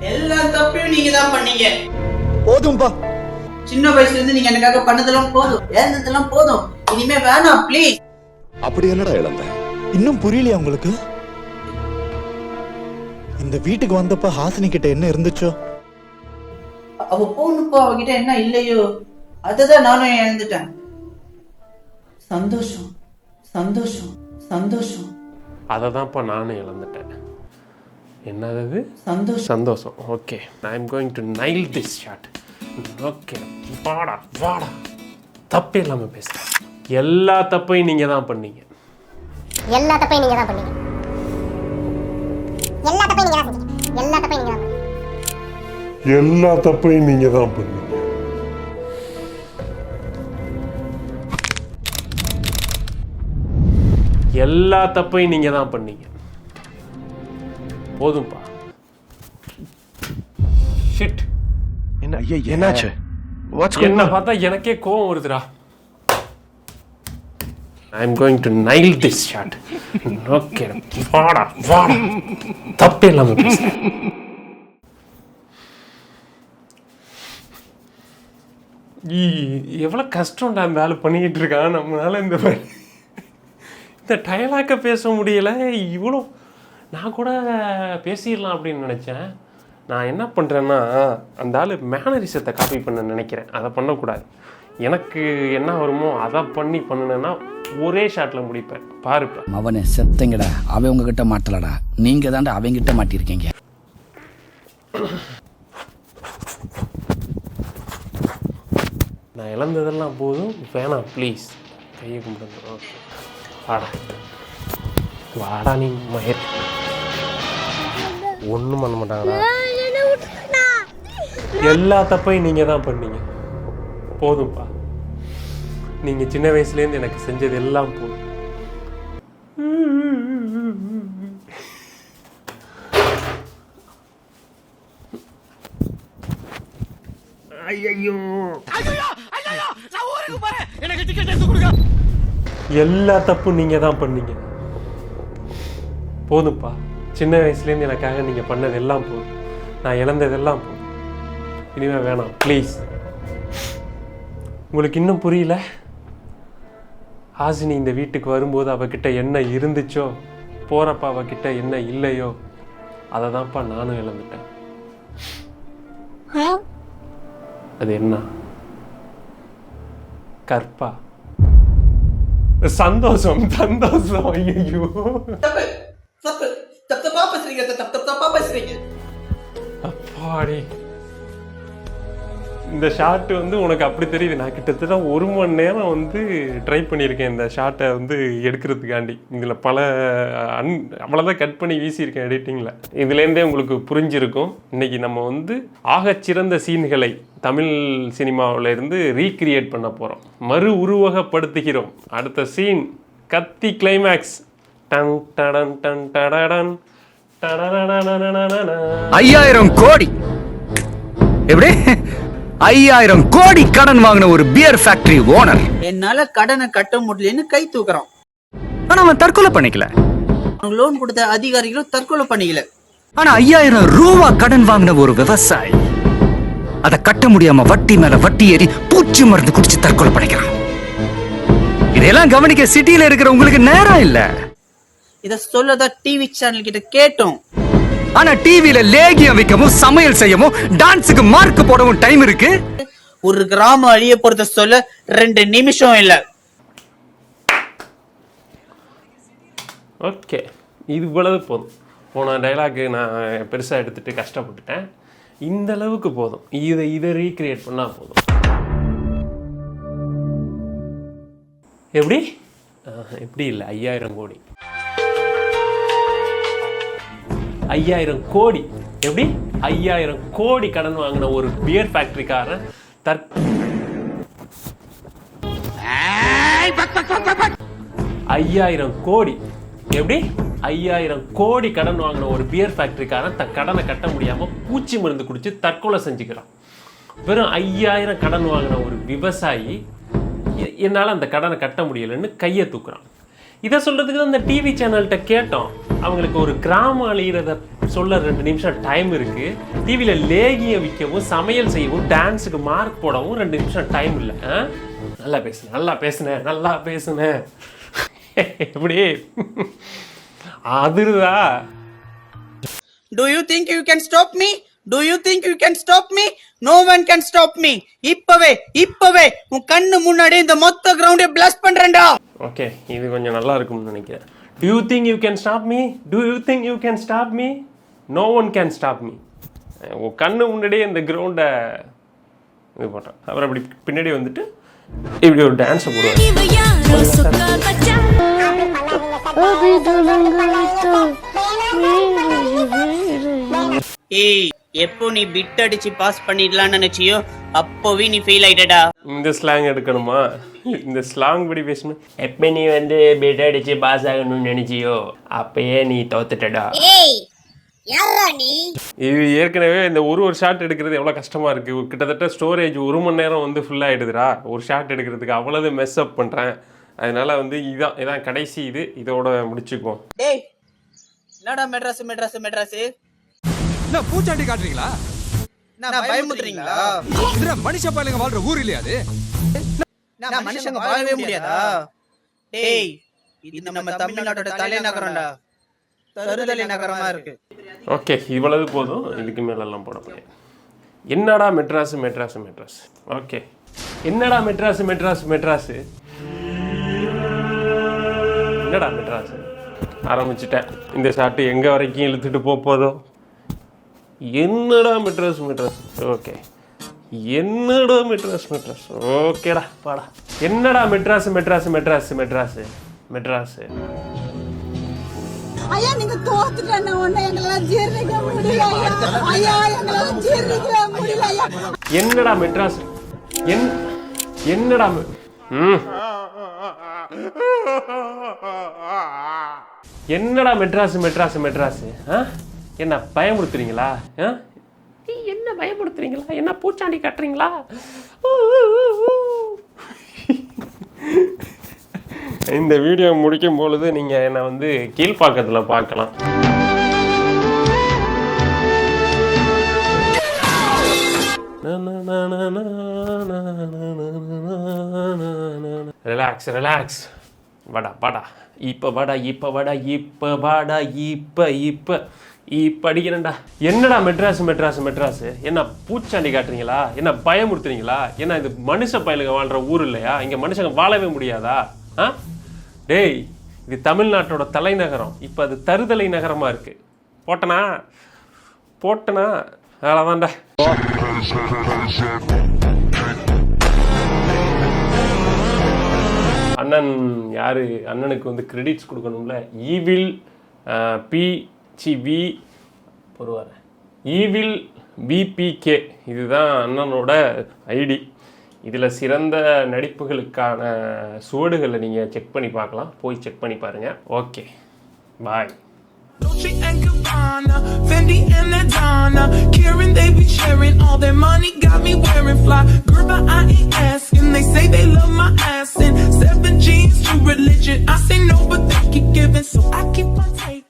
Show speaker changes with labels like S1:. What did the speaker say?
S1: எல்லா தப்பையும் நீங்க தான் பண்ணீங்க.
S2: போதும்பா.
S1: சின்ன வயசுல இருந்து நீங்க எனக்காக பண்ணதெல்லாம் போதும். இழந்ததெல்லாம் போதும். இனிமே வேணாம் ப்ளீஸ்
S2: அப்படி என்னடா இழந்த? இன்னும் புரியலையா உங்களுக்கு? இந்த வீட்டுக்கு வந்தப்ப ஹாசினி கிட்ட என்ன இருந்துச்சோ?
S1: அவ பொண்ணுப்போ அவகிட்ட என்ன இல்லையோ அததான் நானும் இழந்துட்டேன். சந்தோஷம் சந்தோஷம் சந்தோஷம்.
S3: அதை தான்ப்பா நானும் இழந்துட்டேன். என்னது?
S1: சந்தோஷம்.
S3: சந்தோஷம். Okay I am going to nail this shot okay வாடா வாடா. தப்பே இல்லாமல் பேசுகிறேன் எல்லா தப்பையும் நீங்கள் தான் பண்ணீங்க.
S4: எல்லா தப்பையும் நீங்க தான் பண்ணீங்க. எல்லா தப்பையும் நீங்க தான் எல்லா தப்பையும் நீங்க தான் பண்ணீங்க.
S5: எல்லா தப்பையும் நீங்க தான் பண்ணீங்க.
S3: எல்லா தப்பையும் நீங்கள் தான் பண்ணீங்க. போதும்ப்பா ஷிட்
S6: என்ன? ஐயா என்னாச்சு? வாட்ஸ்
S3: என்ன பார்த்தா எனக்கே கோவம் வருதுடா. I am going to nail this shot okay வாடா வாடா. தப்பே இல்லாமல் எவ்வளோ கஷ்டம்டா அந்த ஆள் பண்ணிக்கிட்டு இருக்கான். நம்மளால இந்த இந்த டயலாக்கை பேச முடியல. இவ்வளோ நான் கூட பேசிடலாம் அப்படின்னு நினச்சேன். நான் என்ன பண்ணுறேன்னா அந்த ஆள் மேனரிசத்தை காப்பி பண்ண நினைக்கிறேன். அதை பண்ணக்கூடாது. எனக்கு என்ன வருமோ அதை பண்ணி பண்ணுனேன்னா ஒரே ஷாட்டில் முடிப்பேன். பாருப்பேன்
S7: அவனே செத்தங்கடா. அவன் உங்ககிட்ட மாட்டலடா. நீங்க தாண்டா அவங்கிட்ட மாட்டிருக்கீங்க
S3: நான் இழந்ததெல்லாம் போதும். வேணாம் ப்ளீஸ் கையை கும்பிடுங்க. ஓகே வாடா. வாடா நீ மயர் ஒன்றும் பண்ண மாட்டாங்கடா. எல்லா தப்பையும் நீங்கள் தான் பண்ணீங்க. போதும்ப்பா நீங்கள் சின்ன வயசுலேருந்து எனக்கு செஞ்சது எல்லாம் போதும். எல்லா தப்பும் நீங்கள் தான் பண்ணீங்க. போதும்ப்பா சின்ன வயசுலேருந்து எனக்காக நீங்கள் பண்ணது எல்லாம் போதும் நான் இழந்ததெல்லாம் போதும் இனிமேல் வேணாம் ப்ளீஸ் உங்களுக்கு இன்னும் புரியல? ஹாசினி இந்த வீட்டுக்கு வரும்போது அவகிட்ட என்ன இருந்துச்சோ போகிறப்ப அவகிட்ட என்ன இல்லையோ அதை தான்ப்பா நானும் இழந்துட்டேன். அது என்ன? கற்பா. சந்தோஷம் சந்தோஷம் ஐயோ
S1: பேசுறீங்க தப்பு தப்பு தப்பா பேசுறீங்க
S3: அப்பாடி. இந்த ஷாட் வந்து உனக்கு அப்படி தெரியுது. நான் கிட்டத்தட்ட ஒரு மணி நேரம் வந்து ட்ரை பண்ணியிருக்கேன் இந்த ஷாட்டை வந்து எடுக்கிறதுக்காண்டி. இதில் பல அன் அவ்வளோதான் கட் பண்ணி வீசியிருக்கேன் எடிட்டிங்கில் இதுலேருந்தே உங்களுக்கு புரிஞ்சிருக்கும். இன்றைக்கி நம்ம வந்து ஆகச்சிறந்த சீன்களை தமிழ் சினிமாவிலேருந்து ரீக்ரியேட் பண்ண போகிறோம் மறு உருவகப்படுத்துகிறோம். அடுத்த சீன் கத்தி கிளைமேக்ஸ் டன் டடன் டன் டடன்
S8: ஐயாயிரம் கோடி. எப்படி? ஐயாயிரம் கோடி கடன் வாங்கின ஒரு பியர் ஃபேக்டரி ஓனர்
S1: என்னால கடனை கட்ட முடியலன்னு கை தூக்குறான்.
S8: ஆனா அவன் தற்கொலை பண்ணிக்கல.
S1: லோன் கொடுத்த அதிகாரிகளும் தற்கொலை பண்ணிக்கல.
S8: ஆனா ஐயாயிரம் ரூபா கடன் வாங்கின ஒரு விவசாயி அதை கட்ட முடியாம வட்டி மேல வட்டி ஏறி பூச்சி மருந்து குடிச்சு தற்கொலை பண்ணிக்கிறான். இதையெல்லாம் கவனிக்க சிட்டில இருக்கிற உங்களுக்கு நேரம் இல்ல.
S1: இத சொல்லதான் டிவி சேனல் கிட்ட கேட்டோம்.
S8: ஆனா டிவில லேகியம் வைக்கவும் சமையல் செய்யவும் டான்ஸுக்கு மார்க் போடவும் டைம் இருக்கு.
S1: ஒரு கிராமம் அழிய போறத சொல்ல ரெண்டு நிமிஷம் இல்ல.
S3: ஓகே இது இவ்வளவு போதும். போன டைலாக்கு நான் பெருசாக எடுத்துட்டு கஷ்டப்பட்டுட்டேன். இந்த அளவுக்கு போதும். இதை இதை ரீக்ரியேட் பண்ணால் போதும். எப்படி? எப்படி இல்லை. ஐயாயிரம் கோடி. ஐயாயிரம் கோடி. எப்படி? ஐயாயிரம் கோடி கடன் வாங்கின ஒரு பியர் ஃபேக்டரிக்காரன் தற் ஐயாயிரம் கோடி. எப்படி? ஐயாயிரம் கோடி கடன் வாங்கின ஒரு பியர் ஃபேக்டரிக்காரன் தன் கடனை கட்ட முடியாம பூச்சி மருந்து குடிச்சு தற்கொலை செஞ்சுக்கிறான். வெறும் ஐயாயிரம் கடன் வாங்கின ஒரு விவசாயி என்னால அந்த கடனை கட்ட முடியலைன்னு கையை தூக்குறான். இதை சொல்றதுக்கு தான் இந்த டிவி சேனல்கிட்ட கேட்டோம். அவங்களுக்கு ஒரு கிராமம் அழியிறத சொல்ல ரெண்டு நிமிஷம் டைம் இருக்கு. டிவியில் லேகியம் விற்கவும் சமையல் செய்யவும் டான்ஸுக்கு மார்க் போடவும் ரெண்டு நிமிஷம் டைம் இல்லை. ஆ? நல்லா பேசுனேன் நல்லா பேசுனேன் நல்லா பேசுனேன் எப்படி? அதிருதா?
S1: Do you think you can stop me do you think you can stop me no one can stop me இப்பவே இப்பவே உன் கண்ணு முன்னாடி இந்த மொத்த கிரவுண்டை பிளஸ் பண்றேன்டா.
S3: ஓகே இது கொஞ்சம் நல்லா இருக்கும்னு நினைக்கிறேன். Do you think you can stop me do you think you can stop me no one can stop me உன் கண்ணு முன்னாடியே இந்த கிரவுண்டை இது பண்ணுறேன் அப்புறம் அப்படி பின்னாடி வந்துட்டு இப்படி ஒரு டான்ஸை போடுவேன்
S1: ஏய் எப்போ நீ பிட் அடிச்சு பாஸ் பண்ணிடலாம்னு நினைச்சியோ அப்போவே நீ ஃபெயில் ஆயிட்டடா.
S3: இந்த ஸ்லாங் எடுக்கணுமா? இந்த ஸ்லாங் படி பேசணும் எப்போ நீ வந்து பெட் அடிச்சு பாஸ் ஆகணும்னு நினைச்சியோ அப்பயே நீ தோத்துட்டடா.
S4: ஏய் யாரா நீ?
S3: இது ஏற்கனவே இந்த ஒரு ஒரு ஷாட் எடுக்கிறது எவ்வளோ கஷ்டமாக இருக்குது கிட்டத்தட்ட ஸ்டோரேஜ் ஒரு மணி நேரம் வந்து ஃபுல்லாக ஆகிடுதுடா ஒரு ஷாட் எடுக்கிறதுக்கு அவ்வளவு மெஸ் அப் பண்ணுறேன் அதனால வந்து இதான் இதான் கடைசி இது. இதோட முடிச்சுக்குவோம்.
S1: டேய் என்னடா மெட்ராஸ் மெட்ராஸ் மெட்ராஸ்?
S8: என்ன பூச்சாண்டி காட்டுறீங்களா?
S1: நான் பயமுத்துறீங்களா
S8: இதுல மனுஷ பாருங்க வாழ்ற ஊர் இல்லையா அது?
S1: நான் மனுஷங்க வாழவே முடியாதா? டேய் இது நம்ம தமிழ்நாட்டோட தலைநகரம்டா. தருதலை நகரமா இருக்கு.
S3: ஓகே இவ்வளவு போதும். இதுக்கு மேலெல்லாம் போட முடியாது என்னடா மெட்ராஸ் மெட்ராஸ் மெட்ராஸ்? ஓகே. என்னடா மெட்ராஸ் மெட்ராஸ் மெட்ராஸ்? என்னடா மெட்ராஸ்? ஆரம்பிச்சிட்டேன். இந்த ஷாட்டு எங்கே வரைக்கும் இழுத்துட்டு போக போதோ என்னடா மெட்ராஸ் மெட்ராஸ்? ஓகே என்னடா மெட்ராஸ் மெட்ராஸ்? ஓகேடா பாடா என்னடா மெட்ராஸ் மெட்ராஸ் மெட்ராஸ் மெட்ராஸ்? மெட்ராஸ்.
S9: ஐயா நீங்க தோத்துட்டேன்னு ஒண்ணு எங்களால ஜீரணிக்க முடியல ஐயா. ஐயா எங்களால ஜீரணிக்க முடியல ஐயா.
S3: என்னடா மெட்ராஸ்? என் என்னடா மெ- ம். என்னடா மெட்ராஸ் மெட்ராஸ் மெட்ராஸ்? ஆ? என்ன பயமுறுத்துறீங்களா ஆ என்ன பயமுறுத்துறீங்களா என்ன பூச்சாண்டி கட்டுறீங்களா இந்த வீடியோ முடிக்கும் பொழுது நீங்கள் என்னை வந்து கீழ்ப்பாக்கத்தில் பார்க்கலாம் ரிலாக்ஸ் ரிலாக்ஸ் வாடா வாடா இப்போ வாடா இப்போ வாடா இப்போ வாடா இப்போ இப்போ படிக்கிறேன்டா. என்னடா மெட்ராஸ் மெட்ராஸ் மெட்ராஸ்? என்ன பூச்சாண்டி காட்டுறீங்களா? என்ன பயமுறுத்துறீங்களா? என்ன இது மனுஷ பயலுங்க வாழ்கிற ஊர் இல்லையா? இங்கே மனுஷங்க வாழவே முடியாதா? ஆ? டேய் இது தமிழ்நாட்டோட தலைநகரம். இப்போ அது தருதலை நகரமாக இருக்குது போட்டனா? போட்டனா? அவ்வளோதான்டா அண்ணன் யாரு? அண்ணனுக்கு வந்து கிரெடிட்ஸ் கொடுக்கணும்ல. ஈவில் பி சி வி பொருவார் ஈவில் விபிகே இதுதான் அண்ணனோட ஐடி இதில் சிறந்த நடிப்புகளுக்கான சுவடுகளை நீங்கள் செக் பண்ணி பார்க்கலாம் போய் செக் பண்ணி பாருங்கள் okay bye
S10: Dolce and Gabbana, Fendi and Adana, Karen they be sharing all their money, got me wearing fly. Girl, but I ain't asking. They say they love my ass and seven jeans to religion. I say no, but they keep giving, so I keep on taking.